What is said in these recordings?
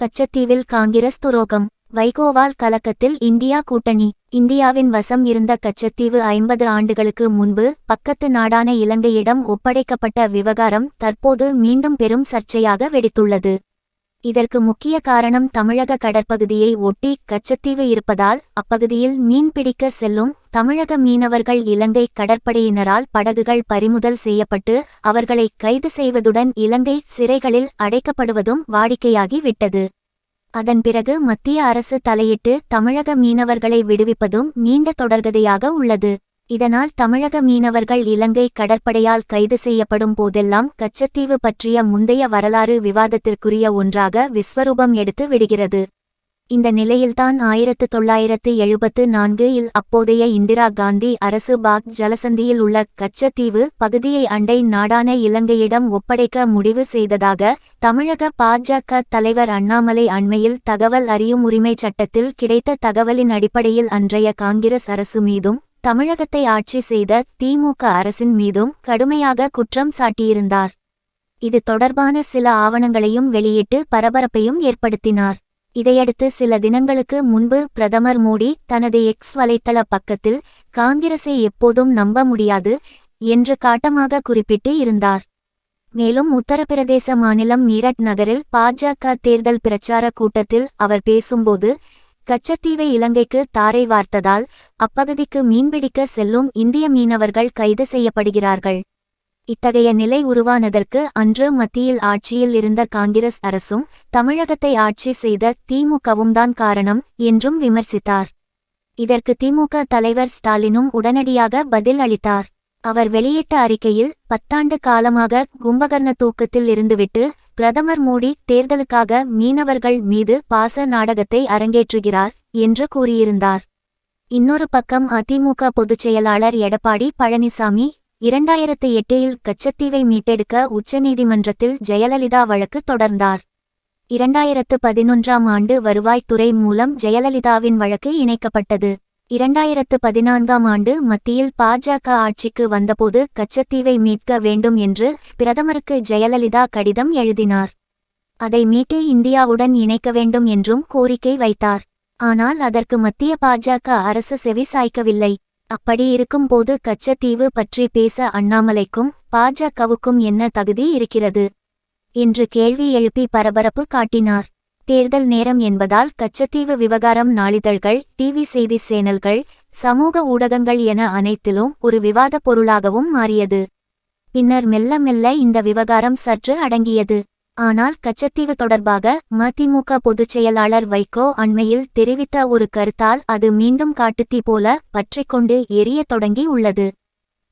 கச்சத்தீவில் காங்கிரஸ் துரோகம். வைகோவால் கலக்கத்தில் இந்தியா கூட்டணி. இந்தியாவின் வசம் இருந்த கச்சத்தீவு ஐம்பது ஆண்டுகளுக்கு முன்பு பக்கத்து நாடான இலங்கையிடம் ஒப்படைக்கப்பட்ட விவகாரம் தற்போது மீண்டும் பெரும் சர்ச்சையாக வெடித்துள்ளது. இதற்கு முக்கிய காரணம் தமிழக கடற்பகுதியை ஒட்டி கச்சத்தீவு இருப்பதால் அப்பகுதியில் மீன்பிடிக்க செல்லும் தமிழக மீனவர்கள் இலங்கை கடற்படையினரால் படகுகள் பறிமுதல் செய்யப்பட்டு அவர்களை கைது செய்வதுடன் இலங்கை சிறைகளில் அடைக்கப்படுவதும் வாடிக்கையாகிவிட்டது. அதன் பிறகு மத்திய அரசு தலையிட்டு தமிழக மீனவர்களை விடுவிப்பதும் நீண்ட தொடர்கதையாக உள்ளது. இதனால் தமிழக மீனவர்கள் இலங்கை கடற்படையால் கைது செய்யப்படும் போதெல்லாம் கச்சத்தீவு பற்றிய முந்தைய வரலாறு விவாதத்திற்குரிய ஒன்றாக விஸ்வரூபம் எடுத்து விடுகிறது. இந்த நிலையில்தான் ஆயிரத்து தொள்ளாயிரத்து எழுபத்து நான்கு இல் அப்போதைய இந்திரா காந்தி அரசு பாக் ஜலசந்தியில் உள்ள கச்சத்தீவு பகுதியை அண்டை நாடான இலங்கையிடம் ஒப்படைக்க முடிவு செய்ததாக தமிழக பாஜக தலைவர் அண்ணாமலை அண்மையில் தகவல் அறியும் உரிமை சட்டத்தில் கிடைத்த தகவலின் அடிப்படையில் அன்றைய காங்கிரஸ் அரசு மீதும் தமிழகத்தை ஆட்சி செய்த திமுக அரசின் மீதும் கடுமையாக குற்றம் சாட்டியிருந்தார். இது தொடர்பான சில ஆவணங்களையும் வெளியிட்டு பரபரப்பையும் ஏற்படுத்தினார். இதையடுத்து சில தினங்களுக்கு முன்பு பிரதமர் மோடி தனது எக்ஸ் வலைத்தள பக்கத்தில் காங்கிரஸை எப்போதும் நம்ப முடியாது என்று காட்டமாக குறிப்பிட்டு இருந்தார். மேலும் உத்தரப்பிரதேச மாநிலம் மீரட் நகரில் பாஜக தேர்தல் பிரச்சார கூட்டத்தில் அவர் பேசும்போது கச்சத்தீவை இலங்கைக்கு தாரை வார்த்ததால் அப்பகுதிக்கு மீன்பிடிக்க செல்லும் இந்திய மீனவர்கள் கைது செய்யப்படுகிறார்கள். இத்தகைய நிலை உருவானதற்கு அன்று மத்தியில் ஆட்சியில் இருந்த காங்கிரஸ் அரசும் தமிழகத்தை ஆட்சி செய்த திமுகவும் தான் காரணம் என்றும் விமர்சித்தார். இதற்கு திமுக தலைவர் ஸ்டாலினும் உடனடியாக பதில் அளித்தார். அவர் வெளியிட்ட அறிக்கையில் பத்தாண்டு காலமாக கும்பகர்ண தூக்கத்தில் இருந்துவிட்டு பிரதமர் மோடி தேர்தலுக்காக மீனவர்கள் மீது பாச நாடகத்தை அரங்கேற்றுகிறார் என்று கூறியிருந்தார். இன்னொரு பக்கம் அதிமுக பொதுச்செயலாளர் எடப்பாடி பழனிசாமி இரண்டாயிரத்து எட்டில் கச்சத்தீவை மீட்டெடுக்க உச்சநீதிமன்றத்தில் ஜெயலலிதா வழக்கு தொடர்ந்தார். இரண்டாயிரத்து பதினொன்றாம் ஆண்டு வருவாய்த்துறை மூலம் ஜெயலலிதாவின் வழக்கு இணைக்கப்பட்டது. இரண்டாயிரத்து பதினான்காம் ஆண்டு மத்தியில் பாஜக ஆட்சிக்கு வந்தபோது கச்சத்தீவை மீட்க வேண்டும் என்று பிரதமருக்கு ஜெயலலிதா கடிதம் எழுதினார். அதை மீட்டு இந்தியாவுடன் இணைக்க வேண்டும் என்றும் கோரிக்கை வைத்தார். ஆனால் அதற்கு மத்திய பாஜக அரசு செவி சாய்க்கவில்லை. அப்படி இருக்கும்போது கச்சத்தீவு பற்றி பேச அண்ணாமலைக்கும் பாஜகவுக்கும் என்ன தகுதி இருக்கிறது? என்று கேள்வி எழுப்பி பரபரப்பு காட்டினார். தேர்தல் நேரம் என்பதால் கச்சத்தீவு விவகாரம் நாளிதழ்கள் டிவி செய்தி சேனல்கள் சமூக ஊடகங்கள் என அனைத்திலும் ஒரு விவாதப் பொருளாகவும் மாறியது. பின்னர் மெல்ல மெல்ல இந்த விவகாரம் சற்று அடங்கியது. ஆனால் கச்சத்தீவு தொடர்பாக மதிமுக பொதுச் செயலாளர் வைகோ அண்மையில் தெரிவித்த ஒரு கருத்தால் அது மீண்டும் காட்டுத்தீ போல பற்றிக்கொண்டு எரிய தொடங்கி உள்ளது.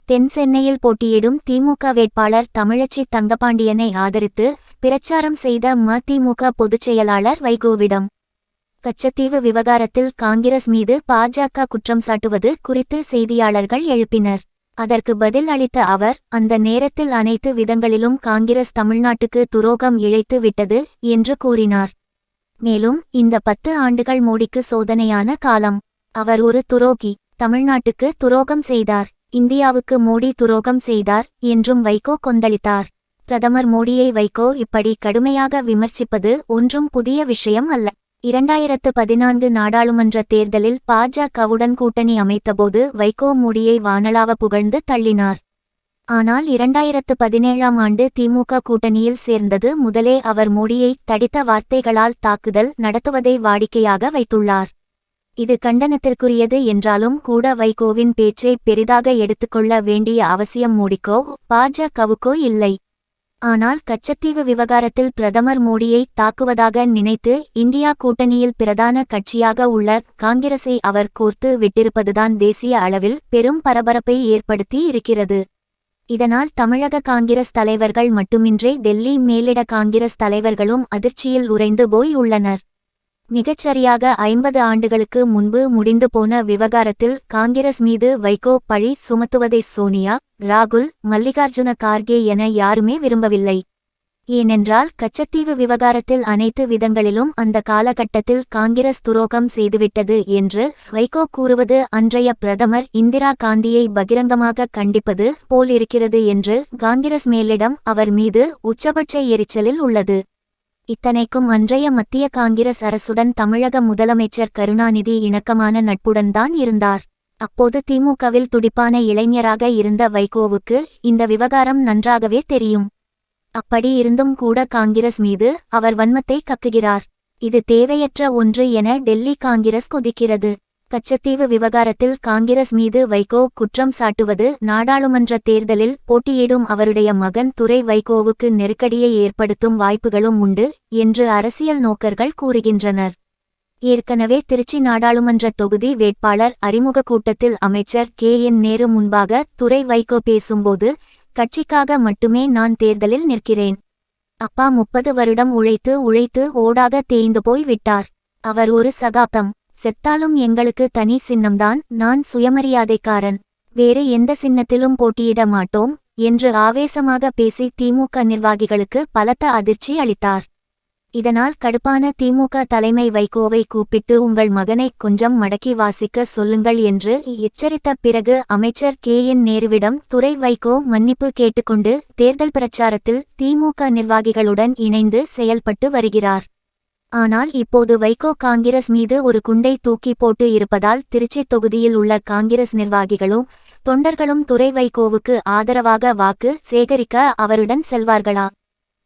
தென் சென்னையில் போட்டியிடும் திமுக வேட்பாளர் தமிழச்சி தங்கபாண்டியனை ஆதரித்து பிரச்சாரம் செய்த மதிமுக பொதுச்செயலாளர் வைகோவிடம் கச்சத்தீவு விவகாரத்தில் காங்கிரஸ் மீது பாஜக குற்றம் சாட்டுவது குறித்து செய்தியாளர்கள் எழுப்பினர். அதற்கு பதில் அளித்த அவர் அந்த நேரத்தில் அனைத்து விதங்களிலும் காங்கிரஸ் தமிழ்நாட்டுக்கு துரோகம் இழைத்து விட்டது என்று கூறினார். மேலும் இந்த பத்து ஆண்டுகள் மோடிக்கு சோதனையான காலம். அவர் ஒரு துரோகி தமிழ்நாட்டுக்கு துரோகம் செய்தார். இந்தியாவுக்கு மோடி துரோகம் செய்தார் என்றும் வைகோ கொந்தளித்தார். பிரதமர் மோடியை வைகோ இப்படி கடுமையாக விமர்சிப்பது ஒன்றும் புதிய விஷயம் அல்ல. இரண்டாயிரத்து பதினான்கு நாடாளுமன்ற தேர்தலில் பாஜகவுடன் கூட்டணி அமைத்தபோது வைகோ மோடியை வானலாவ புகழ்ந்து தள்ளினார். ஆனால் இரண்டாயிரத்து பதினேழாம் ஆண்டு திமுக கூட்டணியில் சேர்ந்தது முதலே அவர் மோடியை தடித்த வார்த்தைகளால் தாக்குதல் நடத்துவதை வாடிக்கையாக வைத்துள்ளார். இது கண்டனத்திற்குரியது என்றாலும் கூட வைகோவின் பேச்சை பெரிதாக எடுத்துக்கொள்ள வேண்டிய அவசியம் மோடிக்கோ பாஜகவுக்கோ இல்லை. ஆனால் கச்சத்தீவு விவகாரத்தில் பிரதமர் மோடியை தாக்குவதாக நினைத்து இந்தியா கூட்டணியில் பிரதான கட்சியாக உள்ள காங்கிரஸை அவர் கோர்த்து விட்டிருப்பதுதான் தேசிய அளவில் பெரும் பரபரப்பை ஏற்படுத்தி இருக்கிறது. இதனால் தமிழக காங்கிரஸ் தலைவர்கள் மட்டுமின்றி டெல்லி மேலிட காங்கிரஸ் தலைவர்களும் அதிர்ச்சியில் உறைந்து போய் உள்ளனர். மிகச்சரியாக ஐம்பது ஆண்டுகளுக்கு முன்பு முடிந்து போன விவகாரத்தில் காங்கிரஸ் மீது வைகோ பழி சுமத்துவதை சோனியா ராகுல் மல்லிகார்ஜுன கார்கே என யாருமே விரும்பவில்லை. ஏனென்றால் கச்சத்தீவு விவகாரத்தில் அனைத்து விதங்களிலும் அந்த காலகட்டத்தில் காங்கிரஸ் துரோகம் செய்துவிட்டது என்று வைகோ கூறுவது அன்றைய பிரதமர் இந்திரா காந்தியை பகிரங்கமாக கண்டிப்பது போலிருக்கிறது என்று காங்கிரஸ் மேலிடம் அவர் மீது உச்சபட்ச எரிச்சலில் உள்ளது. இத்தனைக்கும் அன்றைய மத்திய காங்கிரஸ் அரசுடன் தமிழக முதலமைச்சர் கருணாநிதி இணக்கமான நட்புடன் தான் இருந்தார். அப்போது திமுகவில் துடிப்பான இளைஞராக இருந்த வைகோவுக்கு இந்த விவகாரம் நன்றாகவே தெரியும். அப்படி இருந்தும் கூட காங்கிரஸ் மீது அவர் வன்மத்தை கக்குகிறார். இது தேவையற்ற ஒன்று என டெல்லி காங்கிரஸ் கொதிக்கிறது. கச்சத்தீவு விவகாரத்தில் காங்கிரஸ் மீது வைகோ குற்றம் சாட்டுவது நாடாளுமன்ற தேர்தலில் போட்டியிடும் அவருடைய மகன் துரை வைகோவுக்கு நெருக்கடியை ஏற்படுத்தும் வாய்ப்புகளும் உண்டு என்று அரசியல் நோக்கர்கள் கூறுகின்றனர். ஏற்கனவே திருச்சி நாடாளுமன்ற தொகுதி வேட்பாளர் அறிமுக கூட்டத்தில் அமைச்சர் கே. என். நேரு முன்பாக துரை வைகோ பேசும்போது கட்சிக்காக மட்டுமே நான் தேர்தலில் நிற்கிறேன். அப்பா முப்பது வருடம் உழைத்து உழைத்து ஓடாக தேய்ந்து போய் விட்டார். அவர் ஒரு சகாப்தம். செத்தாலும் எங்களுக்கு தனி சின்னம்தான் நான் சுயமரியாதைக்காரன். வேறு எந்த சின்னத்திலும் போட்டியிட மாட்டோம் என்று ஆவேசமாக பேசி திமுக நிர்வாகிகளுக்கு பலத்த அதிர்ச்சி அளித்தார். இதனால் கடுப்பான திமுக தலைமை வைகோவை கூப்பிட்டு உங்கள் மகனை கொஞ்சம் மடக்கி வாசிக்க சொல்லுங்கள் என்று எச்சரித்த பிறகு அமைச்சர் கே என் நேருவிடம் துறை வைகோ மன்னிப்பு கேட்டுக்கொண்டு தேர்தல் பிரச்சாரத்தில் திமுக நிர்வாகிகளுடன் இணைந்து செயல்பட்டு வருகிறார். ஆனால் இப்போது வைகோ காங்கிரஸ் மீது ஒரு குண்டை தூக்கி போட்டு இருப்பதால் திருச்சி தொகுதியில் உள்ள காங்கிரஸ் நிர்வாகிகளும் தொண்டர்களும் துறை வைகோவுக்கு ஆதரவாக வாக்கு சேகரிக்க அவருடன் செல்வார்களா?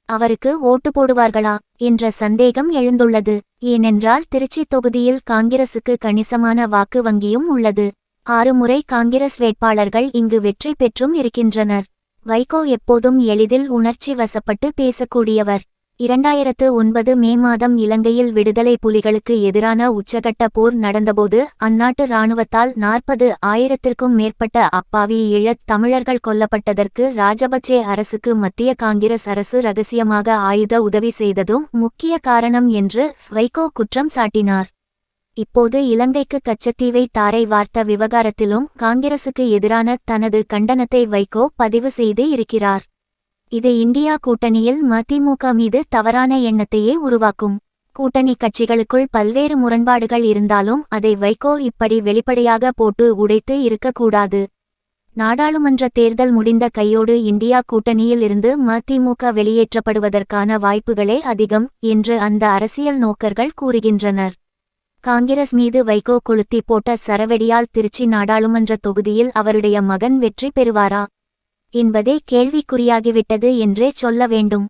அவருக்கு ஓட்டு போடுவார்களா? என்ற சந்தேகம் எழுந்துள்ளது. ஏனென்றால் திருச்சி தொகுதியில் காங்கிரசுக்கு கணிசமான வாக்கு வங்கியும் உள்ளது. ஆறு முறை காங்கிரஸ் வேட்பாளர்கள் இங்கு வெற்றி பெற்றும் இருக்கின்றனர். வைகோ எப்போதும் எளிதில் உணர்ச்சி வசப்பட்டு பேசக்கூடியவர். இரண்டாயிரத்து ஒன்பது மே மாதம் இலங்கையில் விடுதலை புலிகளுக்கு எதிரான உச்சகட்ட போர் நடந்தபோது அந்நாட்டு இராணுவத்தால் நாற்பது ஆயிரத்திற்கும் மேற்பட்ட அப்பாவி ஈழத் தமிழர்கள் கொல்லப்பட்டதற்கு ராஜபக்சே அரசுக்கு மத்திய காங்கிரஸ் அரசு ரகசியமாக ஆயுத உதவி செய்ததும் முக்கிய காரணம் என்று வைகோ குற்றம் சாட்டினார். இப்போது இலங்கைக்கு கச்சத்தீவை தாரை வார்த்த விவகாரத்திலும் காங்கிரசுக்கு எதிரான தனது கண்டனத்தை வைகோ பதிவு செய்து இருக்கிறார். இது இந்தியா கூட்டணியில் மதிமுக மீது தவறான எண்ணத்தையே உருவாக்கும். கூட்டணி கட்சிகளுக்குள் பல்வேறு முரண்பாடுகள் இருந்தாலும் அதை வைகோ இப்படி வெளிப்படையாக போட்டு உடைத்து இருக்கக்கூடாது. நாடாளுமன்ற தேர்தல் முடிந்த கையோடு இந்தியா கூட்டணியில் இருந்து மதிமுக வெளியேற்றப்படுவதற்கான வாய்ப்புகளே அதிகம் என்று அந்த அரசியல் நோக்கர்கள் கூறுகின்றனர். காங்கிரஸ் மீது வைகோ கொளுத்தி போட்ட சரவெடியால் திருச்சி நாடாளுமன்ற தொகுதியில் அவருடைய மகன் வெற்றி பெறுவாரா? என்பதே கேள்விக்குறியாகிவிட்டது என்றே சொல்ல வேண்டும்.